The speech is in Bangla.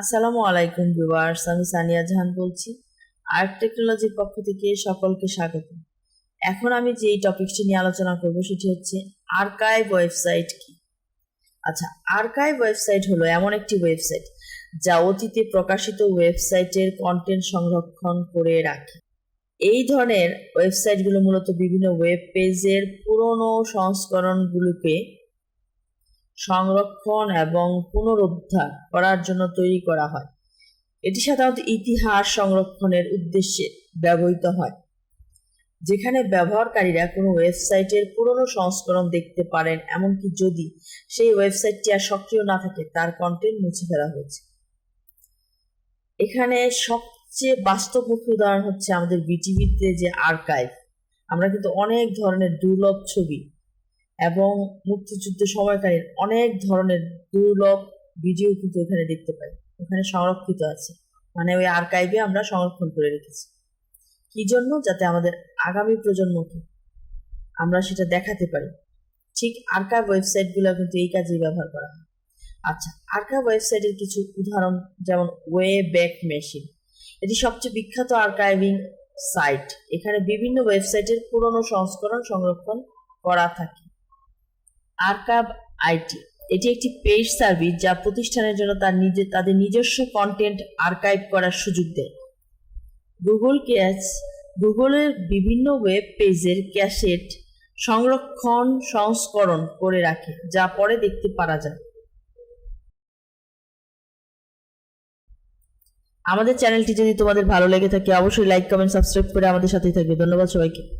আসসালামু আলাইকুম ভিউয়ার্স, আমি সানিয়া জাহান বলছি। আর্ট টেকনোলজির পক্ষ থেকে সকলকে স্বাগত। এখন আমি যে টপিকটি নিয়ে আলোচনা করব সেটি হচ্ছে, আর্কাইভ ওয়েবসাইট কি? আচ্ছা আর্কাইভ ওয়েবসাইট হলো এমন একটি ওয়েবসাইট যা অতীতে প্রকাশিত ওয়েবসাইটের কন্টেন্ট সংরক্ষণ করে রাখে। এই ধরনের ওয়েবসাইটগুলো মূলত বিভিন্ন ওয়েব পেজের পুরনো সংস্করণগুলোকে সংরক্ষণ এবং পুনরুদ্ধার করার জন্য তৈরি করা হয়। এটি সাধারণত ইতিহাস সংরক্ষণের উদ্দেশ্যে ব্যবহৃত হয়, যেখানে ব্যবহারকারীরা কোনো ওয়েবসাইটের পুরনো সংস্করণ দেখতে পারেন, এমনকি যদি সেই ওয়েবসাইটটি আর সক্রিয় না থাকে, তার কন্টেন্ট মুছে ফেলা হয়েছে। এখানে সবচেয়ে বাস্তবমুখী উদাহরণ হচ্ছে আমাদের বিটিভিতে যে আর্কাইভ আমরা কিন্তু অনেক ধরনের দুর্লভ ছবি এবং মুক্তিযুদ্ধ সময়কালীন অনেক ধরনের দুর্লভ ভিডিও কিন্তু এখানে দেখতে পাই। ওখানে সংরক্ষিত আছে। মানে ওই আর্কাইভে আমরা সংরক্ষণ করে রেখেছি। কি জন্য? যাতে আমাদের আগামী প্রজন্মকে আমরা সেটা দেখাতে পারি। ঠিক আর্কাইভ ওয়েবসাইটগুলো কিন্তু এই কাজেই ব্যবহার করা হয়। আচ্ছা আর্কাইভ ওয়েবসাইটের কিছু উদাহরণ, যেমন ওয়ে ব্যাক মেশিন এটি সবচেয়ে বিখ্যাত আর্কাইভিং সাইট এখানে বিভিন্ন ওয়েবসাইটের পুরনো সংস্করণ সংরক্ষণ করা থাকে। আর্কাব আইটি। এটি একটি পেইড সার্ভিস যা প্রতিষ্ঠানের জন্য তার নিজে তাদের নিজস্ব কন্টেন্ট আর্কাইভ করার সুযোগ দেয়। গুগল ক্যাশ গুগলের বিভিন্ন ওয়েব পেজের ক্যাশেট সংরক্ষণ, সংস্করণ করে রাখে, যা পরে দেখতে পারা যায়। আমাদের চ্যানেলটি যদি তোমাদের ভালো লেগে থাকে, অবশ্যই লাইক কমেন্ট সাবস্ক্রাইব করে আমাদের সাথেই থাকবে। ধন্যবাদ সবাইকে।